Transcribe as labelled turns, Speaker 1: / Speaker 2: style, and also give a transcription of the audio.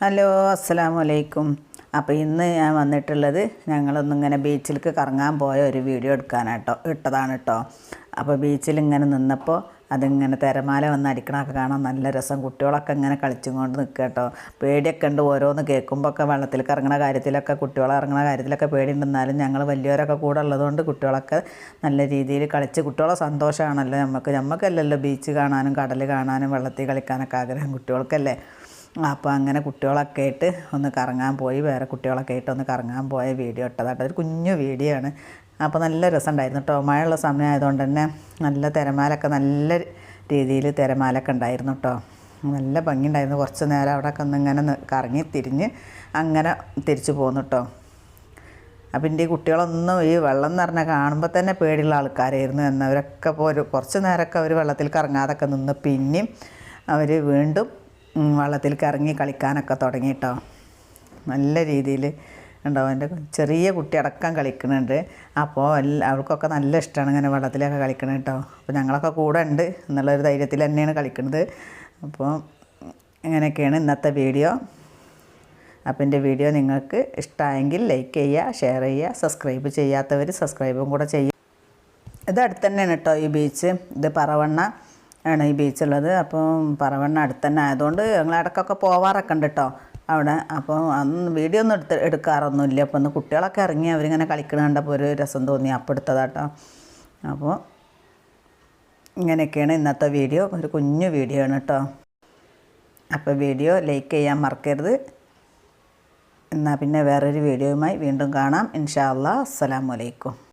Speaker 1: Hello അസ്സലാമു അലൈക്കും അപ്പോൾ ഇന്ന് ഞാൻ വന്നിട്ടുള്ളത് ഞങ്ങളൊന്നിങ്ങനെ ബീച്ചിലേക്ക് കറങ്ങാൻ പോയ ഒരു വീഡിയോ എടുക്കാനാട്ടോ ഇട്ടതാണ് കേട്ടോ അപ്പോൾ ബീച്ചിൽ ഇങ്ങനെ നിന്നപ്പോൾ അതിങ്ങനെ തിരമാല വന്ന് അടിക്കണമൊക്കെ കാണാൻ നല്ല രസം. കുട്ടികളൊക്കെ ഇങ്ങനെ കളിച്ചും കൊണ്ട് നിൽക്കുക കേട്ടോ പേടിയൊക്കെ ഉണ്ട് ഓരോന്ന് കേൾക്കുമ്പോൾ ഒക്കെ വെള്ളത്തിൽ കറങ്ങണ കാര്യത്തിലൊക്കെ കുട്ടികൾ ഇറങ്ങണ കാര്യത്തിലൊക്കെ പേടിയുണ്ടെന്നാലും ഞങ്ങൾ വലിയവരൊക്കെ കൂടെ ഉള്ളതുകൊണ്ട് കുട്ടികളൊക്കെ നല്ല രീതിയിൽ കളിച്ച് കുട്ടികളെ സന്തോഷമാണല്ലോ നമുക്ക് നമുക്കല്ലല്ലോ ബീച്ച് കാണാനും കടൽ കാണാനും വെള്ളത്തിൽ കളിക്കാനൊക്കെ ആഗ്രഹം കുട്ടികൾക്കല്ലേ? അപ്പോൾ അങ്ങനെ കുട്ടികളൊക്കെ ആയിട്ട് ഒന്ന് കറങ്ങാൻ പോയി. വേറെ കുട്ടികളൊക്കെ ആയിട്ട് ഒന്ന് കറങ്ങാൻ പോയ വീഡിയോ ഇട്ടതാട്ടോ. ഒരു കുഞ്ഞു വീഡിയോ ആണ്. അപ്പോൾ നല്ല രസമുണ്ടായിരുന്നു കേട്ടോ. മഴയുള്ള സമയമായതുകൊണ്ട് തന്നെ നല്ല തിരമാലൊക്കെ നല്ല രീതിയിൽ തിരമാലൊക്കെ ഉണ്ടായിരുന്നു കേട്ടോ. നല്ല ഭംഗിയുണ്ടായിരുന്നു. കുറച്ച് നേരം അവിടെ ഒക്കെ ഒന്ന് ഇങ്ങനെ കറങ്ങി തിരിഞ്ഞ് അങ്ങനെ തിരിച്ചു പോന്നു കേട്ടോ. അപ്പം എന്റെ കുട്ടികളൊന്നും ഈ വെള്ളം എന്ന് പറഞ്ഞാൽ കാണുമ്പോൾ തന്നെ പേടിയുള്ള ആൾക്കാരായിരുന്നു. എന്നവരൊക്കെ ഒരു കുറച്ച് നേരമൊക്കെ അവർ വെള്ളത്തിൽ കറങ്ങാതൊക്കെ നിന്ന് പിന്നെയും അവർ വീണ്ടും വെള്ളത്തിൽ കറങ്ങി കളിക്കാനൊക്കെ തുടങ്ങി കേട്ടോ നല്ല രീതിയിൽ ഉണ്ടാവും എന്റെ ചെറിയ കുട്ടി അടക്കം കളിക്കുന്നുണ്ട് അപ്പോൾ എല്ലാ അവർക്കൊക്കെ നല്ല ഇഷ്ടമാണ് ഇങ്ങനെ വെള്ളത്തിലൊക്കെ കളിക്കണം കേട്ടോ. അപ്പോൾ ഞങ്ങളൊക്കെ കൂടെ ഉണ്ട് എന്നുള്ളൊരു ധൈര്യത്തിൽ തന്നെയാണ് കളിക്കുന്നത് അപ്പോൾ ഇങ്ങനെയൊക്കെയാണ് ഇന്നത്തെ വീഡിയോ. അപ്പോൾ എന്റെ വീഡിയോ നിങ്ങൾക്ക് ഇഷ്ടമായെങ്കിൽ ലൈക്ക് ചെയ്യുക ഷെയർ ചെയ്യുക സബ്സ്ക്രൈബ് ചെയ്യാത്തവർ സബ്സ്ക്രൈബും കൂടെ ചെയ്യുക. ഇത് അടുത്ത് തന്നെയാണ് കേട്ടോ ഈ ബീച്ച്. ഇത് പറവണ്ണ. ആണ് ഈ ബീച്ചുള്ളത് അപ്പം പറവണ്ണ അടുത്ത് തന്നെ ആയതുകൊണ്ട് ഞങ്ങൾ ഇടയ്ക്കൊക്കെ പോവാറൊക്കെ ഉണ്ട് കേട്ടോ അവിടെ. അപ്പോൾ അന്ന് വീഡിയോ ഒന്നും എടുത്ത് എടുക്കാറൊന്നുമില്ല. അപ്പോൾ ഒന്ന് കുട്ടികളൊക്കെ ഇറങ്ങി അവരിങ്ങനെ കളിക്കണ കണ്ടപ്പോൾ ഒരു രസം തോന്നി. അപ്പോൾ എടുത്തതാട്ടോ അപ്പോൾ ഇങ്ങനെയൊക്കെയാണ് ഇന്നത്തെ വീഡിയോ ഒരു കുഞ്ഞു വീഡിയോ ആണ് കേട്ടോ അപ്പോൾ വീഡിയോ ലൈക്ക് ചെയ്യാൻ മറക്കരുത്. എന്നാൽ പിന്നെ വേറൊരു വീഡിയോയുമായി വീണ്ടും കാണാം. ഇൻഷാ അല്ലാ വലൈക്കും